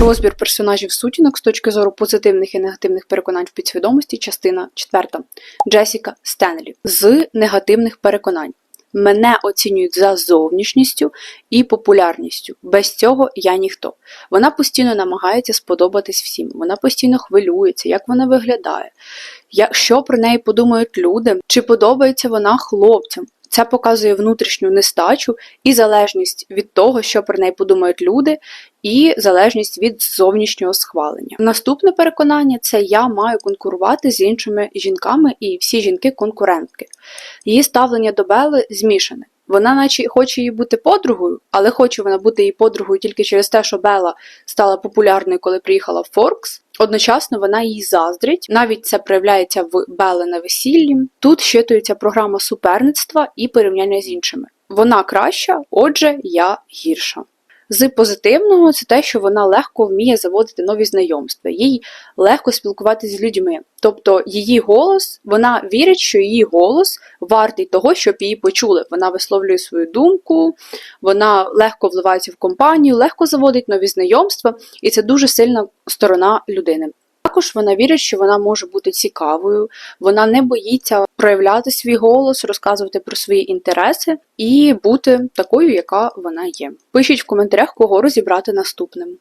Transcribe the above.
Розбір персонажів сутінок з точки зору позитивних і негативних переконань в підсвідомості, частина 4. Джесіка Стенлі з негативних переконань. Мене оцінюють за зовнішністю і популярністю. Без цього я ніхто. Вона постійно намагається сподобатись всім. Вона постійно хвилюється, як вона виглядає, що про неї подумають люди, чи подобається вона хлопцям. Це показує внутрішню нестачу і залежність від того, що про неї подумають люди, і залежність від зовнішнього схвалення. Наступне переконання це я маю конкурувати з іншими жінками, і всі жінки конкурентки. Її ставлення до Бели змішане. Вона, наче хоче їй бути подругою, але хоче вона бути її подругою тільки через те, що Бела стала популярною, коли приїхала в Форкс. Одночасно вона їй заздрить, навіть це проявляється в Белли на весіллі. Тут щитується програма суперництва і порівняння з іншими. Вона краща, отже, я гірша. З позитивного це те, що вона легко вміє заводити нові знайомства, їй легко спілкуватися з людьми. Тобто її голос, вона вірить, що її голос вартий того, щоб її почули. Вона висловлює свою думку, вона легко вливається в компанію, легко заводить нові знайомства, і це дуже сильна сторона людини. Також вона вірить, що вона може бути цікавою, вона не боїться проявляти свій голос, розказувати про свої інтереси і бути такою, яка вона є. Пишіть в коментарях, кого розібрати наступним.